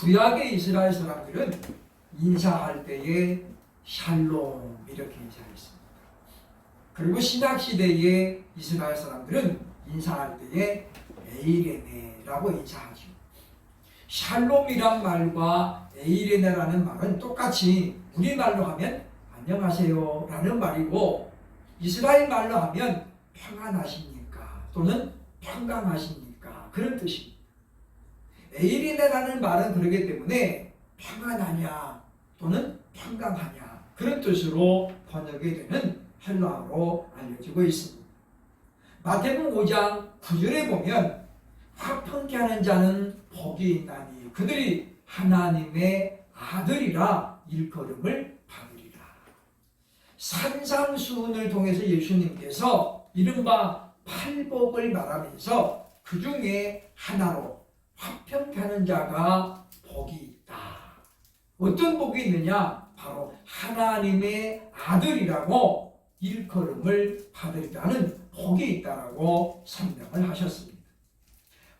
구약의 이스라엘 사람들은 인사할 때에 샬롬 이렇게 인사했습니다. 그리고 신약 시대의 이스라엘 사람들은 인사할 때에 에이레네라고 인사하죠. 샬롬이란 말과 에이레네라는 말은 똑같이 우리말로 하면 안녕하세요라는 말이고 이스라엘 말로 하면 평안하십니까 또는 평강하십니까 그런 뜻입니다. 에이리네라는 말은 그러기 때문에 평안하냐 또는 평강하냐 그런 뜻으로 번역이 되는 헬라어로 알려지고 있습니다. 마태복음 5장 9절에 보면 화평케 하는 자는 복이 있나니 그들이 하나님의 아들이라 일컬음을 받으리라. 산상수훈을 통해서 예수님께서 이른바 팔복을 말하면서 그 중에 하나로 화평케 하는 자가 복이 있다. 어떤 복이 있느냐? 바로 하나님의 아들이라고 일컬음을 받으리라는 복이 있다라고 설명을 하셨습니다.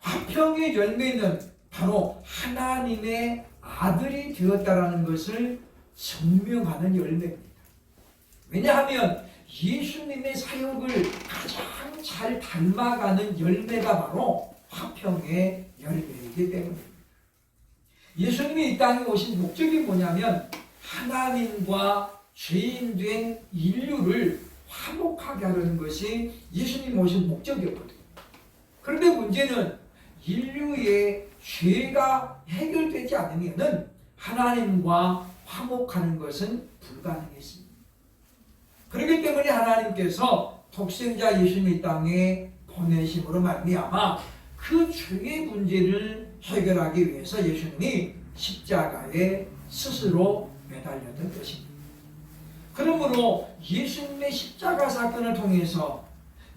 화평의 열매는 바로 하나님의 아들이 되었다라는 것을 증명하는 열매입니다. 왜냐하면 예수님의 사역을 가장 잘 닮아가는 열매가 바로 화평의 열매이기 때문입니다. 예수님이 이 땅에 오신 목적이 뭐냐면 하나님과 죄인 된 인류를 화목하게 하려는 것이 예수님 오신 목적이었거든요. 그런데 문제는 인류의 죄가 해결되지 않으면 하나님과 화목하는 것은 불가능했습니다. 그렇기 때문에 하나님께서 독생자 예수님 이 땅에 보내심으로 말미암아 그 죄의 문제를 해결하기 위해서 예수님이 십자가에 스스로 매달렸던 것입니다. 그러므로 예수님의 십자가 사건을 통해서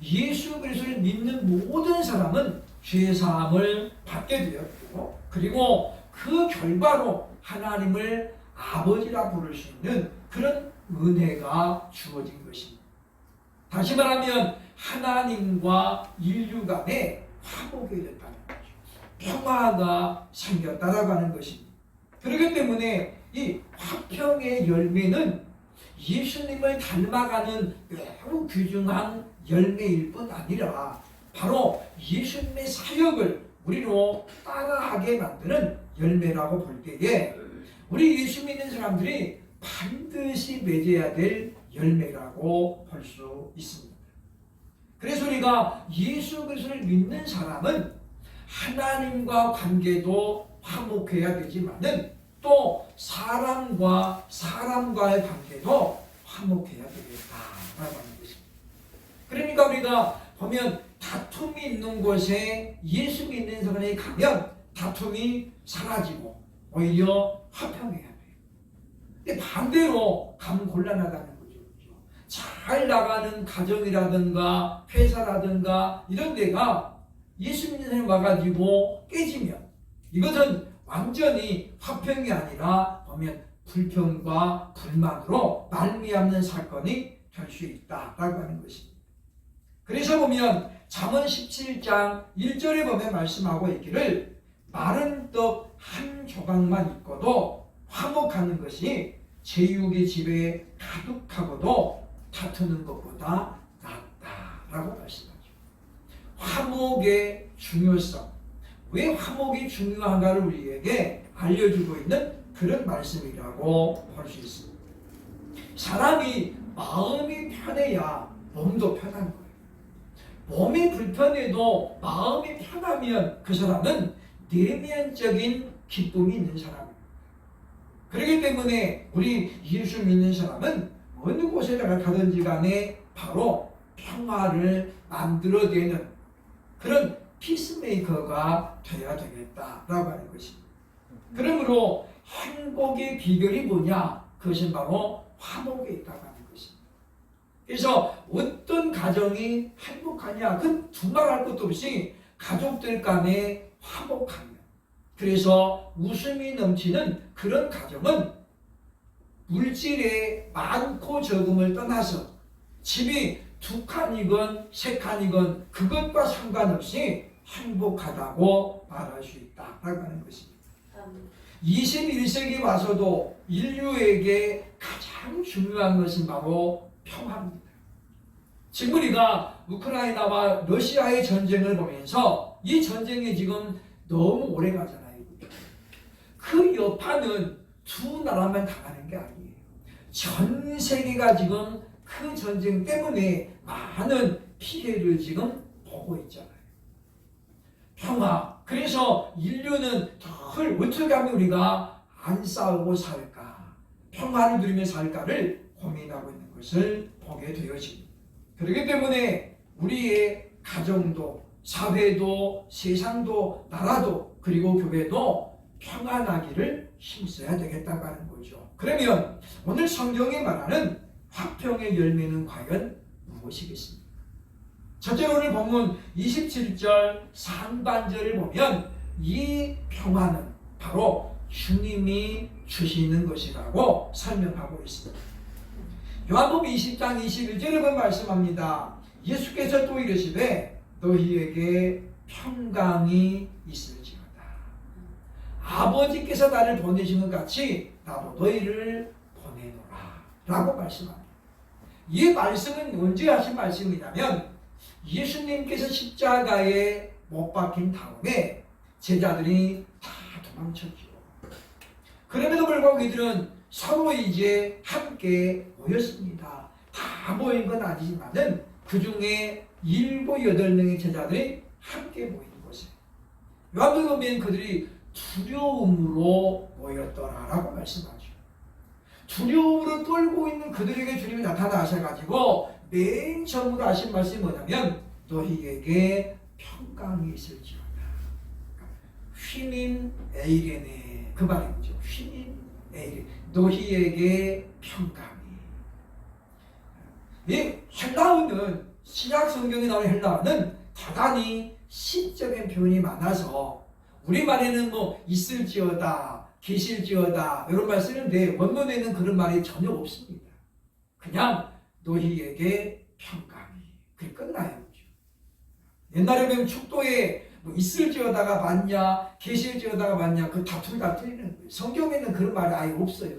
예수 그리스도를 믿는 모든 사람은 죄 사함을 받게 되었고 그리고 그 결과로 하나님을 아버지라 부를 수 있는 그런 은혜가 주어진 것입니다. 다시 말하면 하나님과 인류 간에 화목이 됐다는 거죠. 평화가 생겼다라고 하는 것입니다. 그렇기 때문에 이 화평의 열매는 예수님을 닮아가는 매우 귀중한 열매일 뿐 아니라 바로 예수님의 사역을 우리로 따라하게 만드는 열매라고 볼 때에 우리 예수 믿는 사람들이 반드시 맺어야 될 열매라고 볼 수 있습니다. 그래서 우리가 예수 그리스도를 믿는 사람은 하나님과 관계도 화목해야 되지만은 또 사람과 사람과의 관계도 화목해야 되겠다라고 하는 것입니다. 그러니까 우리가 보면 다툼이 있는 곳에 예수 믿는 사람이 가면 다툼이 사라지고 오히려 화평해야 돼요. 근데 반대로 가면 곤란하다는? 잘 나가는 가정이라든가 회사라든가 이런 데가 예수 믿는 사람이 와가지고 깨지면 이것은 완전히 화평이 아니라 보면 불평과 불만으로 말미암는 사건이 될 수 있다라고 하는 것입니다. 그래서 보면 잠언 17장 1절에 보면 말씀하고 있기를 마른 떡 한 조각만 있고도 화목하는 것이 제육의 집에 가득하고도 다투는 것보다 낫다라고 말씀하죠. 화목의 중요성, 왜 화목이 중요한가를 우리에게 알려주고 있는 그런 말씀이라고 볼수 있습니다. 사람이 마음이 편해야 몸도 편한 거예요. 몸이 불편해도 마음이 편하면 그 사람은 내면적인 기쁨이 있는 사람입니다. 그렇기 때문에 우리 예수 믿는 사람은 어느 곳에다가 가든지 간에 바로 평화를 만들어내는 그런 피스메이커가 되어야 되겠다라고 하는 것입니다. 그러므로 행복의 비결이 뭐냐? 그것은 바로 화목에 있다고 하는 것입니다. 그래서 어떤 가정이 행복하냐? 그 두말할 것도 없이 가족들 간에 화목하며 그래서 웃음이 넘치는 그런 가정은 물질의 많고 적음을 떠나서 집이 두 칸이건 세 칸이건 그것과 상관없이 행복하다고 말할 수 있다라고 하는 것입니다. 아멘. 21세기 와서도 인류에게 가장 중요한 것은 바로 평화입니다. 지금 우리가 우크라이나와 러시아의 전쟁을 보면서 이 전쟁이 지금 너무 오래 가잖아요. 그 여파는 두 나라만 당하는 게 아니에요. 전 세계가 지금 그 전쟁 때문에 많은 피해를 지금 보고 있잖아요. 평화. 그래서 인류는 덜 어떻게 하면 우리가 안 싸우고 살까, 평화를 누리며 살까를 고민하고 있는 것을 보게 되어집니다. 그렇기 때문에 우리의 가정도, 사회도, 세상도, 나라도, 그리고 교회도 평안하기를 힘써야 되겠다고 하는 거죠. 그러면 오늘 성경이 말하는 화평의 열매는 과연 무엇이겠습니까? 첫째로 오늘 본문 27절 상반절을 보면 이 평화는 바로 주님이 주시는 것이라고 설명하고 있습니다. 요한복음 20장 21절을 보면 말씀합니다. 예수께서 또 이르시되 너희에게 평강이 있을지어다. 아버지께서 나를 보내신 것 같이 나도 너희를 보내노라. 라고 말씀합니다. 이 말씀은 언제 하신 말씀이냐면 예수님께서 십자가에 못 박힌 다음에 제자들이 다 도망쳤죠. 그럼에도 불구하고 이들은 서로 이제 함께 모였습니다. 다 모인 건 아니지만은 그 중에 일곱 여덟 명의 제자들이 함께 모인 곳에 요한복음 보면 그들이 두려움으로 모였더라라고 말씀하죠. 두려움으로 떨고 있는 그들에게 주님이 나타나셔가지고 맨 처음으로 하신 말씀이 뭐냐면 너희에게 평강이 있을지어다. 휘민 에이레네 그 말이죠. 휘민 에이레 너희에게 평강이. 이 헬라어는 신약 성경에 나오는 헬라어는 대단히 시적인 표현이 많아서 우리말에는 뭐 있을지어다, 계실지어다 이런 말 쓰는데 원문에는 그런 말이 전혀 없습니다. 그냥 너희에게 평강이 그게 끝나요. 옛날에 보면 축도에 뭐 있을지어다가 맞냐, 계실지어다가 맞냐 그 다툼 다 틀리는 거예요. 성경에는 그런 말이 아예 없어요.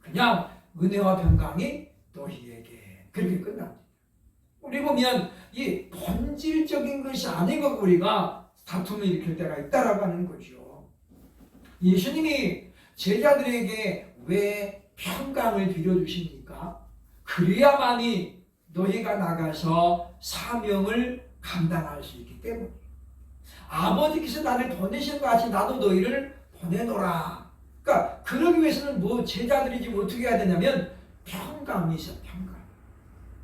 그냥 은혜와 평강이 너희에게 그렇게 끝납니다. 우리 보면 이 본질적인 것이 아닌 것 우리가 다툼을 일으킬 때가 있다라고 하는 거죠. 예수님이 제자들에게 왜 평강을 빌어주십니까? 그래야만이 너희가 나가서 사명을 감당할 수 있기 때문에 아버지께서 나를 보내신 것 같이 나도 너희를 보내노라. 그러니까 그러기 위해서는 뭐 제자들이 지금 어떻게 해야 되냐면 평강이 있어 평강.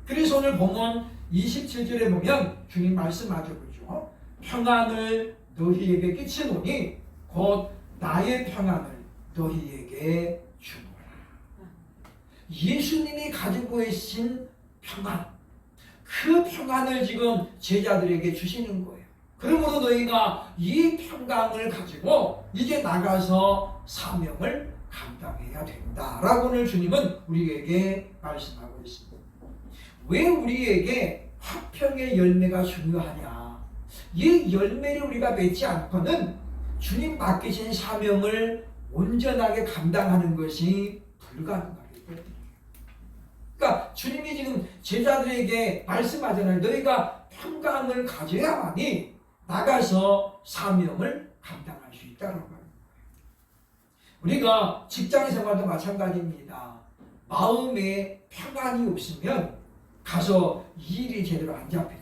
그래서 오늘 보면 27절에 보면 주님 말씀하죠. 그죠? 평안을 너희에게 끼치노니 곧 나의 평안을 너희에게 주노라. 예수님이 가지고 계신 평안. 그 평안을 지금 제자들에게 주시는 거예요. 그러므로 너희가 이 평강을 가지고 이제 나가서 사명을 감당해야 된다 라고 오늘 주님은 우리에게 말씀하고 있습니다. 왜 우리에게 화평의 열매가 중요하냐? 이 열매를 우리가 맺지 않고는 주님 맡기신 사명을 온전하게 감당하는 것이 불가능하기 때문이에요. 그러니까 주님이 지금 제자들에게 말씀하잖아요. 너희가 평강을 가져야만이 나가서 사명을 감당할 수 있다는 거예요. 우리가 직장 생활도 마찬가지입니다. 마음에 평안이 없으면 가서 일이 제대로 안 잡히죠.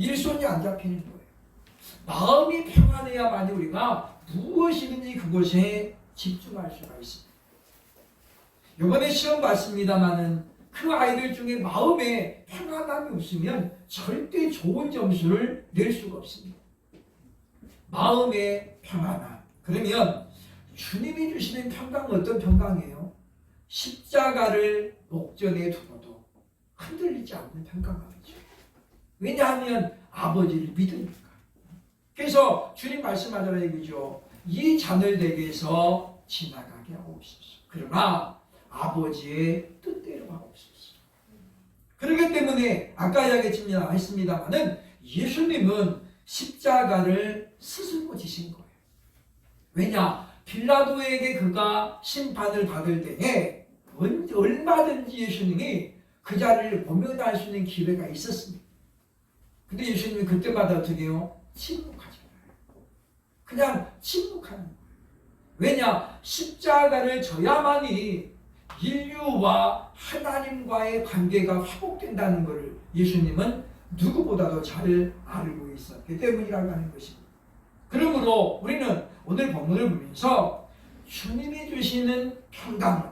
일손이 안 잡히는 거예요. 마음이 평안해야만이 우리가 무엇이든지 그것에 집중할 수가 있습니다. 이번에 시험 봤습니다만은 그 아이들 중에 마음에 평안함이 없으면 절대 좋은 점수를 낼 수가 없습니다. 마음의 평안함. 그러면 주님이 주시는 평강은 어떤 평강이에요? 십자가를 목전에 두고도 흔들리지 않는 평강함이죠. 왜냐하면 아버지를 믿으니까. 그래서 주님 말씀하잖아요, 얘기죠. 이 내게서 지나가게 하옵소서. 그러나 아버지의 뜻대로 하옵소서. 그렇기 때문에 아까 이야기했습니다, 했습니다만은 예수님은 십자가를 스스로 지신 거예요. 왜냐? 빌라도에게 그가 심판을 받을 때에 언- 얼마든지 예수님이 그 자리를 보면할 수 있는 기회가 있었습니다. 근데 예수님이 그때마다 어떻게 해요? 침묵하잖아요. 그냥 침묵하는 거예요. 왜냐? 십자가를 져야만이 인류와 하나님과의 관계가 회복된다는 것을 예수님은 누구보다도 잘 알고 있었기 때문이라고 하는 것입니다. 그러므로 우리는 오늘 본문을 보면서 주님이 주시는 평강은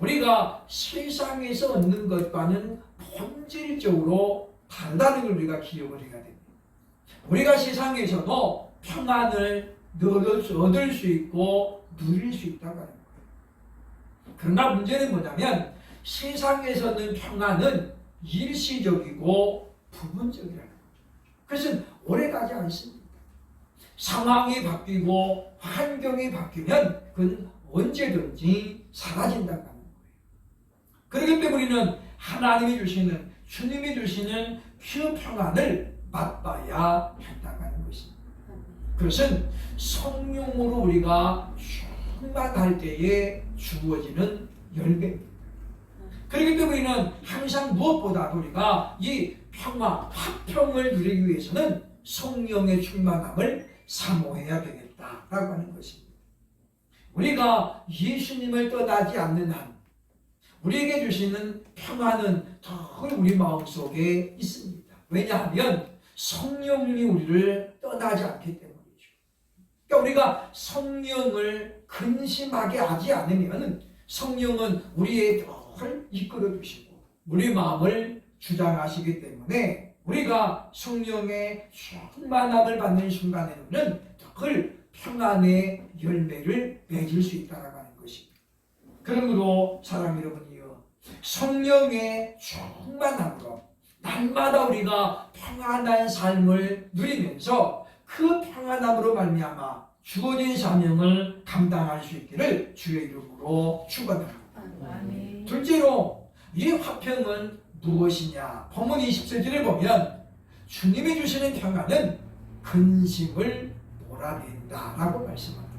우리가 세상에서 얻는 것과는 본질적으로 다르다는 걸 우리가 기억을 해야 됩니다. 우리가 세상에서도 평안을 얻을 수, 있고 누릴 수 있다고 하는 거예요. 그러나 문제는 뭐냐면 세상에서는 평안은 일시적이고 부분적이라는 거죠. 그것은 오래가지 않습니다. 상황이 바뀌고 환경이 바뀌면 그건 언제든지 사라진다고 하는 거예요. 그렇기 때문에 우리는 하나님이 주시는 주님이 주시는 그 평안을 맛봐야 한다고 하는 것입니다. 그것은 성령으로 우리가 충만할 때에 주어지는 열매입니다. 그렇기 때문에 우리는 항상 무엇보다도 우리가 이 평화, 화평을 누리기 위해서는 성령의 충만함을 사모해야 되겠다라고 하는 것입니다. 우리가 예수님을 떠나지 않는 한 우리에게 주시는 평화는 늘 우리 마음속에 있습니다. 왜냐하면 성령님이 우리를 떠나지 않기 때문이죠. 그러니까 우리가 성령을 근심하게 하지 않으면 성령은 우리의 늘 이끌어 주시고 우리 마음을 주장하시기 때문에 우리가 성령의 충만함을 받는 순간에는 늘 평안의 열매를 맺을 수 있다라고 하는 것입니다. 그러므로 사랑 여러분이요 성령의 충만함으로 날마다 우리가 평안한 삶을 누리면서 그 평안함으로 말미암아 주어진 사명을 감당할 수 있기를 주의 이름으로 축원합니다. 둘째로 이 화평은 무엇이냐? 본문 27절에 보면 주님이 주시는 평안은 근심을 몰아낸다라고 말씀합니다.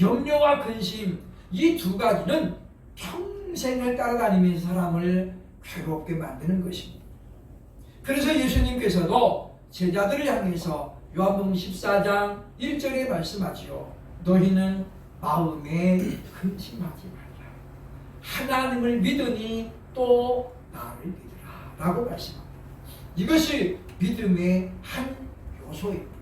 염려와 근심 이 두 가지는 평 생을 따라다니면서 사람을 괴롭게 만드는 것입니다. 그래서 예수님께서도 제자들을 향해서 요한복음 14장 1절에 말씀하지요. 너희는 마음에 근심하지 말라. 하나님을 믿으니 또 나를 믿으라. 라고 말씀합니다. 이것이 믿음의 한 요소입니다.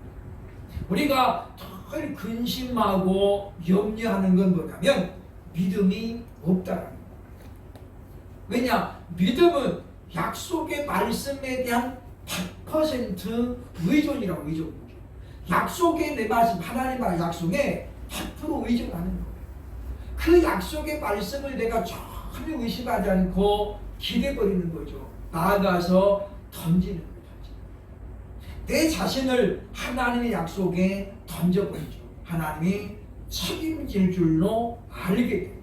우리가 늘 근심하고 염려하는 건 뭐냐면 믿음이 거예요. 왜냐? 믿음은 약속의 말씀에 대한 100% 의존이라고 의존. 약속의 내 말씀, 하나님 말 약속에 100% 의존하는 거예요. 그 약속의 말씀을 내가 전혀 의심하지 않고 기대버리는 거죠. 나아가서 던지는 거죠. 내 자신을 하나님의 약속에 던져버리죠. 하나님이 책임질 줄로 알게 돼요.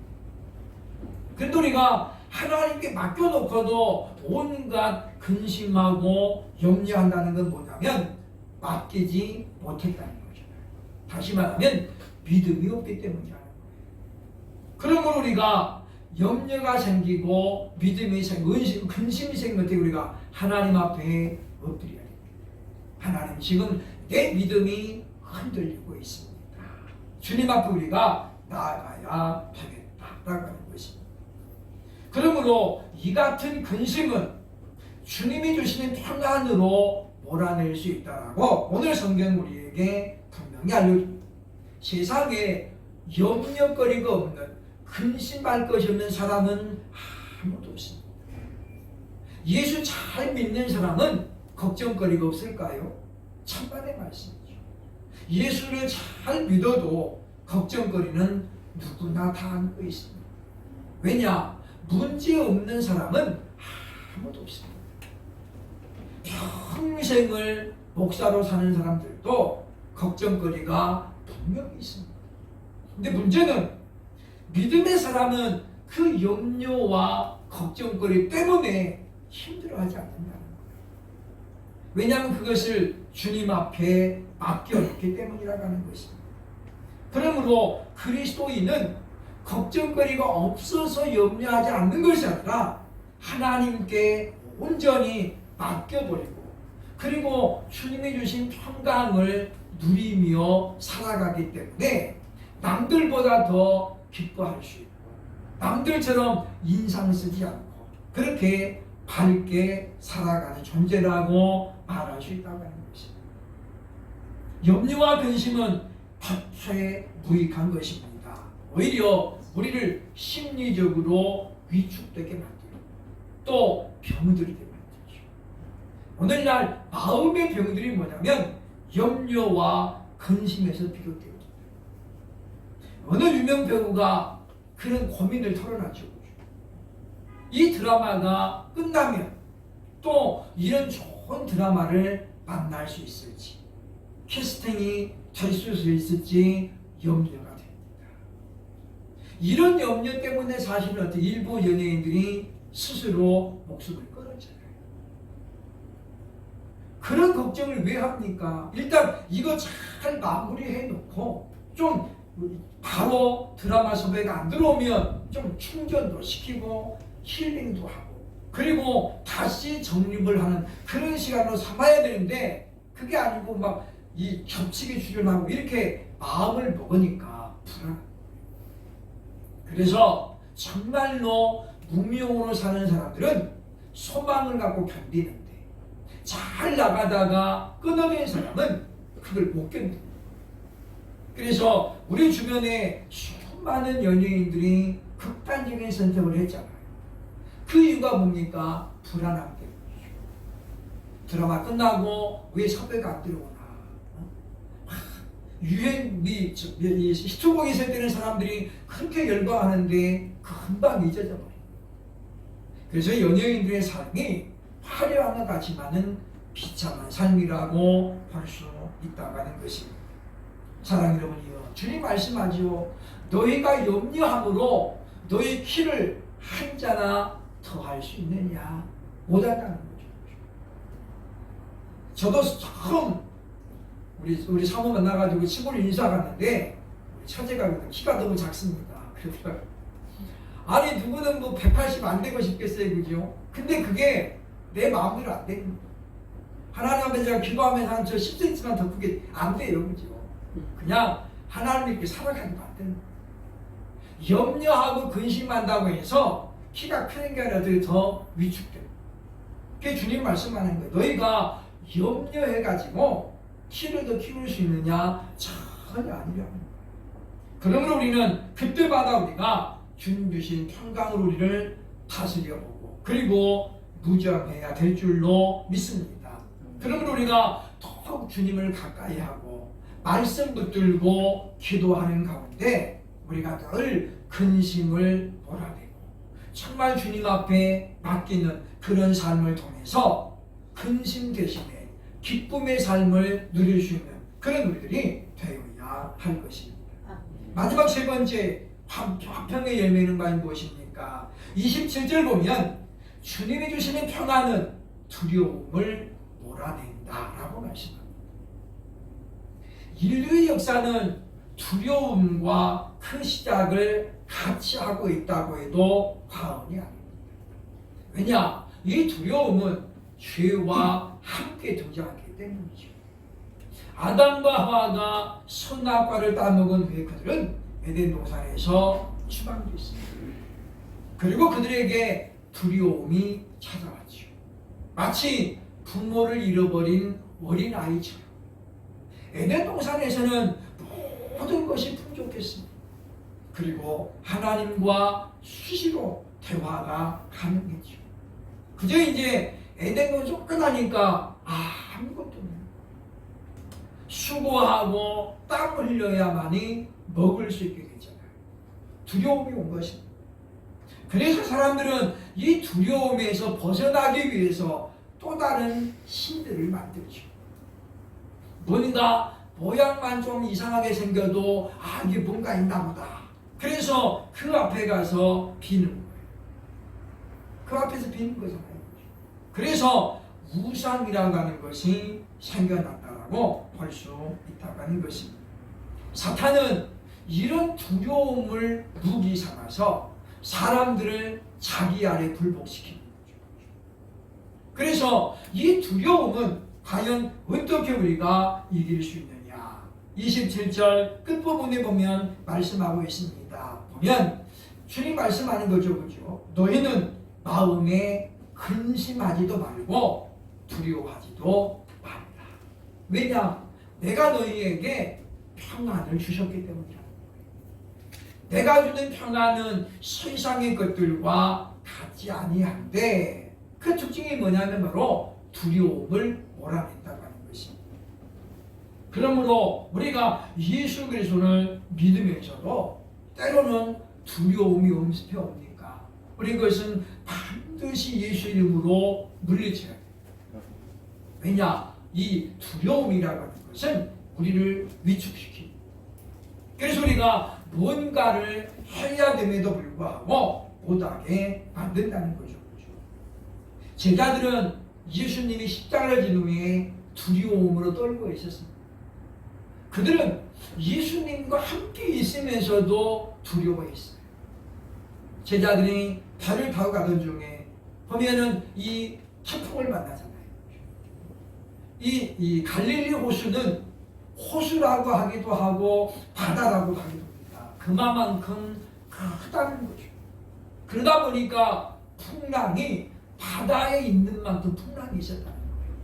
근데 우리가 하나님께 맡겨놓고도 온갖 근심하고 염려한다는 건 뭐냐면 맡기지 못했다는 거죠. 다시 말하면 믿음이 없기 때문이라는. 그러므로 우리가 염려가 생기고 믿음이 생, 은심, 근심이 때 우리가 하나님 앞에 엎드려야 됩니다. 하나님 지금 내 믿음이 흔들리고 있습니다. 주님 앞에 우리가 나아가야 되겠다라고 것입니다. 그러므로 이 같은 근심은 주님이 주시는 평안으로 몰아낼 수 있다라고 오늘 성경 우리에게 분명히 알려줍니다. 세상에 염려거리가 없는 근심할 것이 없는 사람은 아무도 없습니다. 예수 잘 믿는 사람은 걱정거리가 없을까요? 천만의 말씀이죠. 예수를 잘 믿어도 걱정거리는 누구나 다 안고 있습니다. 왜냐? 문제 없는 사람은 아무도 없습니다. 평생을 목사로 사는 사람들도 걱정거리가 분명히 있습니다. 근데 문제는 믿음의 사람은 그 염려와 걱정거리 때문에 힘들어하지 않는다는 거예요. 왜냐하면 그것을 주님 앞에 맡겨놓기 때문이라고 하는 것입니다. 그러므로 그리스도인은 걱정거리가 없어서 염려하지 않는 것이 아니라 하나님께 온전히 맡겨버리고 그리고 주님이 주신 평강을 누리며 살아가기 때문에 남들보다 더 기뻐할 수 있고 남들처럼 인상 쓰지 않고 그렇게 밝게 살아가는 존재라고 말할 수 있다고 하는 것입니다. 염려와 근심은 타초에 무익한 것입니다. 오히려 우리를 심리적으로 위축되게 만들고 또 병들게 만들죠. 오늘날 마음의 병들이 뭐냐면 염려와 근심에서 비롯됩니다. 어느 유명 배우가 그런 고민을 털어놨죠. 이 드라마가 끝나면 또 이런 좋은 드라마를 만날 수 있을지 캐스팅이 될 수 있을지 됩니다. 이런 염려 때문에 사실은 어떤 일부 연예인들이 스스로 목숨을 끊었잖아요. 그런 걱정을 왜 합니까? 일단 이거 잘 마무리해 놓고 좀 바로 드라마 섭외가 안 들어오면 좀 충전도 시키고 힐링도 하고 그리고 다시 정립을 하는 그런 시간으로 삼아야 되는데 그게 아니고 막 이 겹치게 출연하고 이렇게 마음을 먹으니까 불안. 그래서 정말로 무명으로 사는 사람들은 소망을 갖고 견디는데 잘 나가다가 끊어낸 사람은 그걸 못 견딥니다. 그래서 우리 주변에 수많은 연예인들이 극단적인 선택을 했잖아요. 그 이유가 뭡니까? 불안함 때문이죠. 드라마 끝나고 왜 섭외가 안 들어오나? 유행 미 히트곡이 때는 사람들이 그렇게 열광하는데 금방 잊어져 버려요. 그래서 연예인들의 삶이 화려한 것 같지만은 비참한 삶이라고 할 수 있다고 하는 것입니다. 사랑 여러분이요. 주님 말씀하지요. 너희가 염려함으로 너희 키를 한 자나 더할 수 있느냐? 못한다는 거죠. 저도 처음 우리 우리 사모 만나가지고 시골 인사 갔는데 우리 처제가 키가 너무 작습니다. 그래서 아니 누구는 뭐 180 안 되고 싶겠어요, 그죠? 근데 그게 내 마음대로 안 되는 거예요. 하나님 앞에 제가 기도하면서 한 저 10cm만 더 크게 안 돼요, 그죠? 그냥 하나님 믿고 살아가는 것 같은 염려하고 근심한다고 해서 키가 크는 게 아니라 더 위축돼요. 그게 주님 말씀하는 거예요. 너희가 염려해가지고 키를 더 키울 수 있느냐? 전혀 아니라는. 그러므로 우리는 그때마다 우리가 주님 주신 평강으로 우리를 다스려보고 그리고 무장해야 될 줄로 믿습니다. 그러므로 우리가 더욱 주님을 가까이 하고 말씀 붙들고 기도하는 가운데 우리가 늘 근심을 몰아내고 정말 주님 앞에 맡기는 그런 삶을 통해서 근심 대신에 기쁨의 삶을 누릴 수 있는 그런 우리들이 되어야 할 것입니다. 마지막 세 번째 화평의 열매는 과연 무엇입니까? 27절 보면 주님이 주시는 평안은 두려움을 몰아낸다라고 말씀합니다. 인류의 역사는 두려움과 그 시작을 같이 하고 있다고 해도 과언이 아닙니다. 왜냐? 이 두려움은 죄와 함께 등장하기 때문이죠. 아담과 하와가 선악과를 따먹은 후에 그들은 에덴 동산에서 추방됐습니다. 그리고 그들에게 두려움이 찾아왔죠. 마치 부모를 잃어버린 어린 아이처럼. 에덴 동산에서는 모든 것이 풍족했습니다. 그리고 하나님과 수시로 대화가 가능했죠. 그저 이제 에덴을 쫓겨나니까 아무것도 없는 수고하고 땀을 흘려야만이 먹을 수 있게 되잖아요. 두려움이 온 것입니다. 그래서 사람들은 이 두려움에서 벗어나기 위해서 또 다른 신들을 만들죠. 뭔가 모양만 좀 이상하게 생겨도 아 이게 뭔가 있나 보다. 그래서 그 앞에 가서 비는 거예요. 그 앞에서 비는 거잖아요. 그래서 우상이라고 하는 것이 생겨났다라고 볼 수 있다고 하는 것입니다. 사탄은 이런 두려움을 무기 삼아서 사람들을 자기 굴복시키는 거죠. 그래서 이 두려움은 과연 어떻게 우리가 이길 수 있느냐? 27절 끝부분에 보면 말씀하고 있습니다. 보면 주님 말씀하는 거죠, 그죠? 너희는 마음에 근심하지도 말고 두려워하지도 말라. 왜냐? 내가 너희에게 평안을 주셨기 때문이라. 내가 주는 평안은 세상의 것들과 같지 아니한데 그 특징이 뭐냐면 바로 두려움을 몰아낸다고 하는 것입니다. 그러므로 우리가 예수 그리스도를 믿으면서도 때로는 두려움이 엄습해 옵니까? 우리 그것은 반드시 예수 이름으로 물리쳐야 돼요. 왜냐? 이 두려움이라고 하는 것은 우리를 위축시킵니다. 그래서 우리가 뭔가를 해야 됨에도 불구하고 못하게 만든다는 거죠. 제자들은 예수님이 십자가를 진 후에 두려움으로 떨고 있었습니다. 그들은 예수님과 함께 있으면서도 두려워했어요. 제자들이 발을 타고 가던 중에 보면은 이 태풍을 만나잖아요. 이, 이 갈릴리 호수는 호수라고 하기도 하고 바다라고 하기도 합니다. 그만큼 크다는 거죠. 그러다 보니까 풍랑이 바다에 있는 만큼 풍랑이 있었다는 거예요.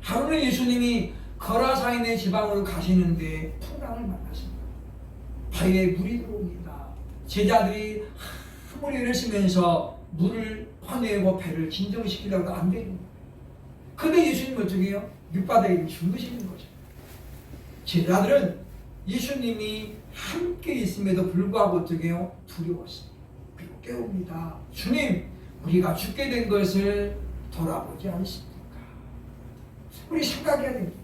하루는 예수님이 거라사인의 지방으로 가시는데 풍랑을 만났습니다. 바위에 물이 들어옵니다. 제자들이 한무리를 쓰면서 물을 퍼내고 배를 진정시키려고 안 되는 거예요. 근데 예수님 어떻게 해요? 밑바닥에 주무시는 거죠. 제자들은 예수님이 함께 있음에도 불구하고 어떻게? 두려웠어요. 그리고 깨웁니다. 주님, 우리가 죽게 된 것을 돌아보지 않습니까? 우리 생각해야 됩니다.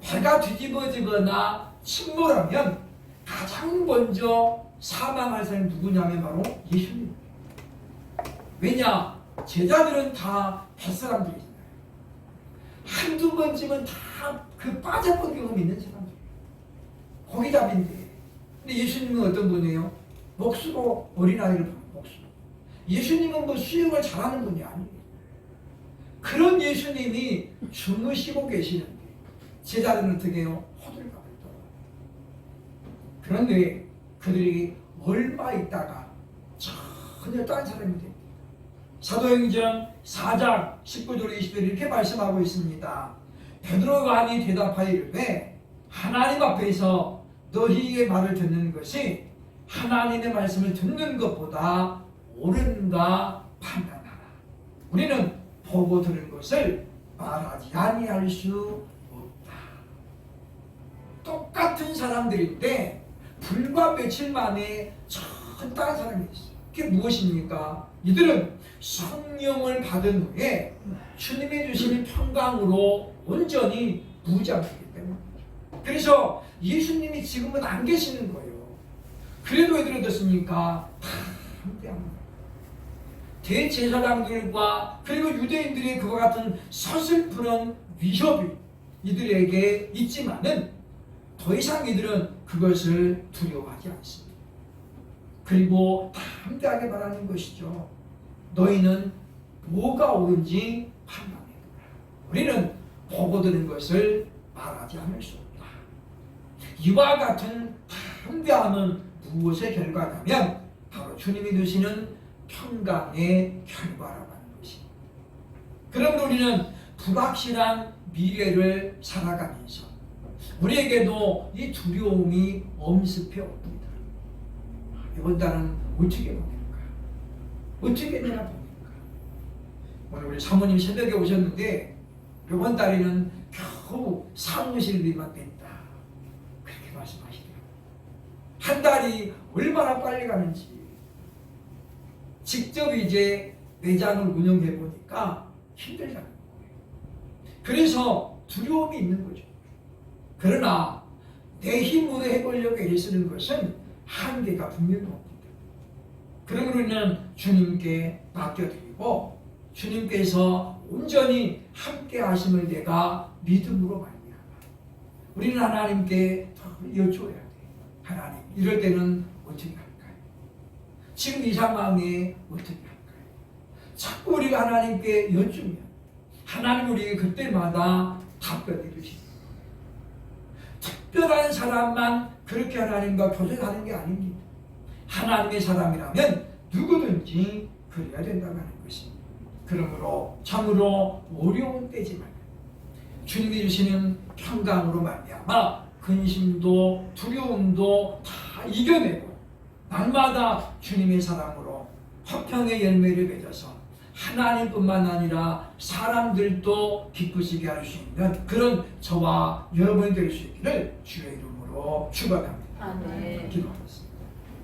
배가 뒤집어지거나 침몰하면 가장 먼저 사망할 사람이 누구냐면 바로 예수님. 왜냐? 제자들은 다 뱃사람들이잖아요. 한두 번쯤은 다 그 빠져본 경험이 있는 사람들. 고기잡인데. 근데 예수님은 어떤 분이에요? 목수로 어린아이를 목수. 예수님은 뭐 수영을 잘하는 분이 아니에요. 그런 예수님이 주무시고 계시는데 제자들은 어떻게 해요? 호들갑을 떨어요. 그런데 그들이 얼마 있다가 전혀 딴 사람이 됩니다. 사도행전 4장 19절 20절 이렇게 말씀하고 있습니다. 베드로가 하니 대답하여 이르되 하나님 앞에서 너희의 말을 듣는 것이 하나님의 말씀을 듣는 것보다 옳은가 판단하라. 우리는 보고 들은 것을 말하지 아니할 수 없다. 똑같은 사람들인데 불과 며칠 만에 전 다른 사람이 있어요. 그게 무엇입니까? 이들은 성령을 받은 후에 주님이 주시는 평강으로 온전히 무장하기 때문에 그래서 예수님이 지금은 안 계시는 거예요. 그래도 왜 들어졌습니까? 다 함께합니다. 대제사장들과 그리고 유대인들의 그와 같은 서슬프는 위협이 이들에게 있지만은 더 이상 이들은 그것을 두려워하지 않습니다. 그리고 다 함께하게 바라는 것이죠. 너희는 뭐가 옳은지 판단해. 우리는 보고 들은 것을 말하지 않을 수 없다. 이와 같은 함께함은 무엇의 결과냐면 바로 주님이 주시는 평강의 결과라고 하는 것입니다. 그러므로 우리는 불확실한 미래를 살아가면서 우리에게도 이 두려움이 엄습해 옵니다. 이번 달은 어떻게 보낼까? 어떻게 내가 보낼까? 오늘 우리 사모님 새벽에 오셨는데 이번 달에는 겨우 사무실비만 냈다. 그렇게 말씀하시더라고요. 한 달이 얼마나 빨리 가는지 직접 이제 매장을 운영해 보니까 힘들다는 거예요. 그래서 두려움이 있는 거죠. 그러나 내 힘으로 해보려고 애쓰는 것은 한계가 분명히 옵니다. 그러므로 우리는 주님께 맡겨드리고 주님께서 온전히 함께 하심을 내가 믿음으로 말미암아 우리는 하나님께 더 여쭈어야 돼. 하나님 이럴 때는 어떻게 할까요? 지금 이 상황에 어떻게 할까요? 자꾸 우리가 하나님께 여쭈면 하나님 우리에게 그때마다 답변해 주십니다. 특별한 사람만 그렇게 하나님과 교제하는 게 아닙니다. 하나님의 사람이라면 누구든지 그래야 된다고 하는 것입니다. 그러므로 참으로 어려운 때지만 주님이 주시는 평강으로 말미암아 근심도 두려움도 다 이겨내고 날마다 주님의 사랑으로 화평의 열매를 맺어서 하나님뿐만 아니라 사람들도 기쁘시게 할 수 있는 그런 저와 여러분이 될 수 있기를 주의 이름으로 축원합니다. 아멘. 기도하겠습니다.